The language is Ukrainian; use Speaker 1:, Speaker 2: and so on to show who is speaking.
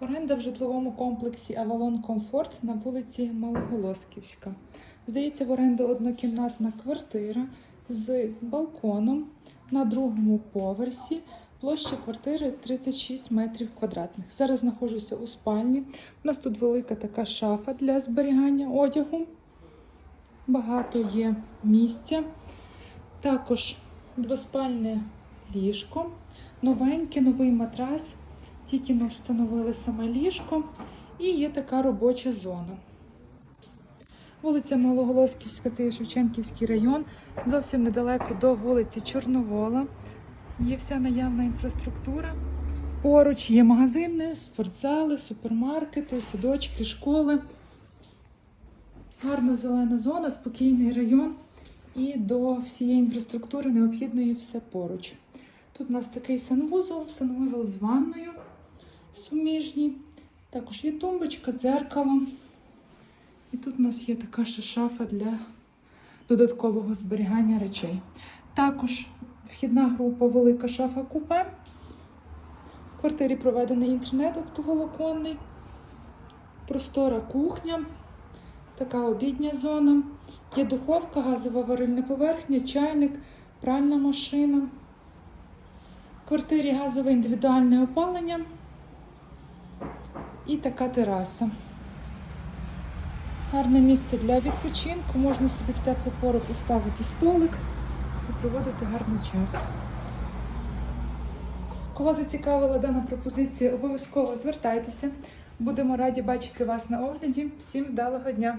Speaker 1: Оренда в житловому комплексі Авалон Комфорт на вулиці Малоголосківська. Здається, в оренду однокімнатна квартира з балконом на другому поверсі. Площа квартири 36 метрів квадратних. Зараз знаходжуся у спальні. У нас тут велика така шафа для зберігання одягу. Багато є місця. Також двоспальне ліжко, новеньке, новий матрас. Тільки ми встановили саме ліжко. І є така робоча зона. Вулиця Малоголосківська, це є Шевченківський район, зовсім недалеко до вулиці Чорновола. Є вся наявна інфраструктура. Поруч є магазини, спортзали, супермаркети, садочки, школи. Гарна зелена зона, спокійний район. І до всієї інфраструктури необхідної все поруч. Тут у нас такий санвузол, санвузол з ванною суміжні. Також є тумбочка, дзеркало. І тут у нас є така ще шафа для додаткового зберігання речей. Також вхідна група велика шафа купе. В квартирі проведений інтернет оптоволоконний, простора кухня, така обідня зона. Є духовка, газова варильна поверхня, чайник, пральна машина. В квартирі газове індивідуальне опалення і така тераса. Гарне місце для відпочинку. Можна собі в теплу пору поставити столик і проводити гарний час. Кого зацікавила дана пропозиція, обов'язково звертайтеся. Будемо раді бачити вас на огляді. Всім вдалого дня!